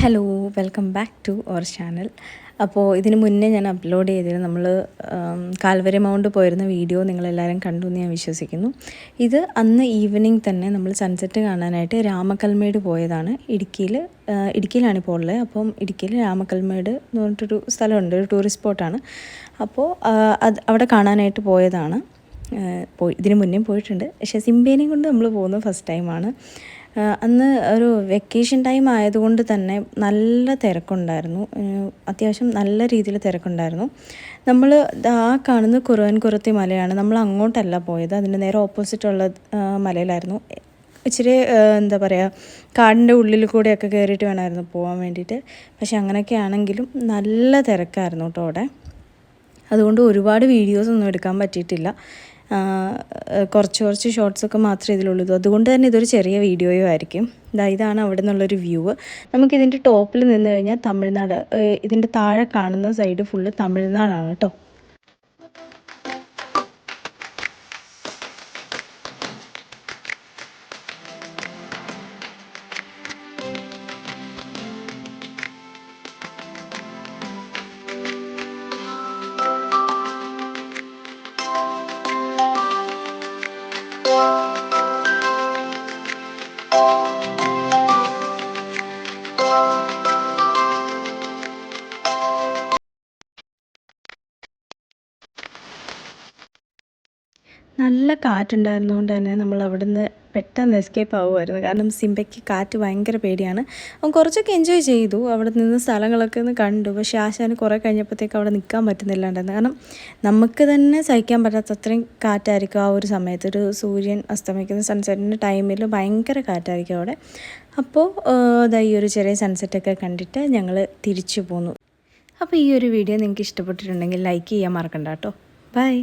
Hello welcome back to our channel അപ്പോൾ ഇതിന് മുന്നേ ഞാൻ അപ്ലോഡ് ചെയ്തിരുന്നു നമ്മൾ കാൽവരി മൗണ്ട് പോയിരുന്ന വീഡിയോ നിങ്ങളെല്ലാവരും കണ്ടു എന്ന് ഞാൻ വിശ്വസിക്കുന്നു. ഇത് അന്ന് ഈവനിങ് തന്നെ നമ്മൾ സൺസെറ്റ് കാണാനായിട്ട് രാമക്കൽമേട് പോയതാണ്. ഇടുക്കിയിൽ ഇടുക്കിയിലാണ് ഇപ്പോൾ ഉള്ളത്. അപ്പം ഇടുക്കിയിൽ രാമക്കൽമേട് എന്ന് പറഞ്ഞിട്ടൊരു സ്ഥലമുണ്ട് ഒരു ടൂറിസ്റ്റ് സ്പോട്ടാണ് അപ്പോൾ അത് അവിടെ കാണാനായിട്ട് പോയതാണ്. പോയി ഇതിന് മുന്നേ പോയിട്ടുണ്ട്. പക്ഷേ സിംബേനെയും കൊണ്ട് നമ്മൾ പോകുന്നത് ഫസ്റ്റ് ടൈമാണ് അന്ന് ഒരു വെക്കേഷൻ ടൈം ആയതുകൊണ്ട് തന്നെ നല്ല തിരക്കുണ്ടായിരുന്നു. അത്യാവശ്യം നല്ല രീതിയിൽ തിരക്കുണ്ടായിരുന്നു. നമ്മൾ ആ കാണുന്ന കുറവൻ കുറത്തി മലയാണ് നമ്മൾ അങ്ങോട്ടല്ല പോയത്. അതിന്റെ നേരെ ഓപ്പോസിറ്റുള്ള മലയിലായിരുന്നു. ഇച്ചിരി എന്താ പറയുക കാടിന്റെ ഉള്ളിൽ കൂടെയൊക്കെ കയറിയിട്ട് വേണമായിരുന്നു പോകാൻ വേണ്ടിയിട്ട്. പക്ഷെ അങ്ങനെയൊക്കെ ആണെങ്കിലും നല്ല തിരക്കായിരുന്നു കേട്ടോ അവിടെ. അതുകൊണ്ട് ഒരുപാട് വീഡിയോസ് ഒന്നും എടുക്കാൻ പറ്റിയിട്ടില്ല. കുറച്ച് കുറച്ച് ഷോർട്സൊക്കെ മാത്രമേ ഇതിലുള്ളൂ. അതുകൊണ്ട് തന്നെ ഇതൊരു ചെറിയ വീഡിയോയോ ആയിരിക്കും. ഇതാ ഇതാണ് അവിടെ നിന്നുള്ളൊരു വ്യൂ നമുക്കിതിന്റെ ടോപ്പിൽ നിന്ന് കഴിഞ്ഞാൽ തമിഴ്നാട് ഇതിന്റെ താഴെ കാണുന്ന സൈഡ് ഫുള്ള് തമിഴ്നാടാണ് കേട്ടോ. Bye. നല്ല കാറ്റുണ്ടായിരുന്നതുകൊണ്ട് തന്നെ നമ്മൾ അവിടുന്ന് പെട്ടെന്ന് എസ്കേപ്പ് ആവുമായിരുന്നു. കാരണം സിംബയ്ക്ക് കാറ്റ് ഭയങ്കര പേടിയാണ്. അവൻ കുറച്ചൊക്കെ എൻജോയ് ചെയ്തു. അവിടെ നിന്ന് സ്ഥലങ്ങളൊക്കെ ഒന്ന് കണ്ടു. പക്ഷേ ആശാന് കുറേ കഴിഞ്ഞപ്പോഴത്തേക്ക് അവിടെ നിൽക്കാൻ പറ്റുന്നില്ലാണ്ടായിരുന്നു. കാരണം നമുക്ക് തന്നെ സഹിക്കാൻ പറ്റാത്ത അത്രയും കാറ്റായിരിക്കും ആ ഒരു സമയത്ത്. ഒരു സൂര്യൻ അസ്തമിക്കുന്ന സൺസെറ്റിന്റെ ടൈമിൽ ഭയങ്കര കാറ്റായിരിക്കും അവിടെ. അപ്പോൾ അതാ ഈ ഒരു ചെറിയ സൺസെറ്റൊക്കെ കണ്ടിട്ട് ഞങ്ങൾ തിരിച്ചു പോന്നു. അപ്പോൾ ഈ ഒരു വീഡിയോ നിങ്ങൾക്ക് ഇഷ്ടപ്പെട്ടിട്ടുണ്ടെങ്കിൽ ലൈക്ക് ചെയ്യാൻ മറക്കണ്ട കേട്ടോ. ബൈ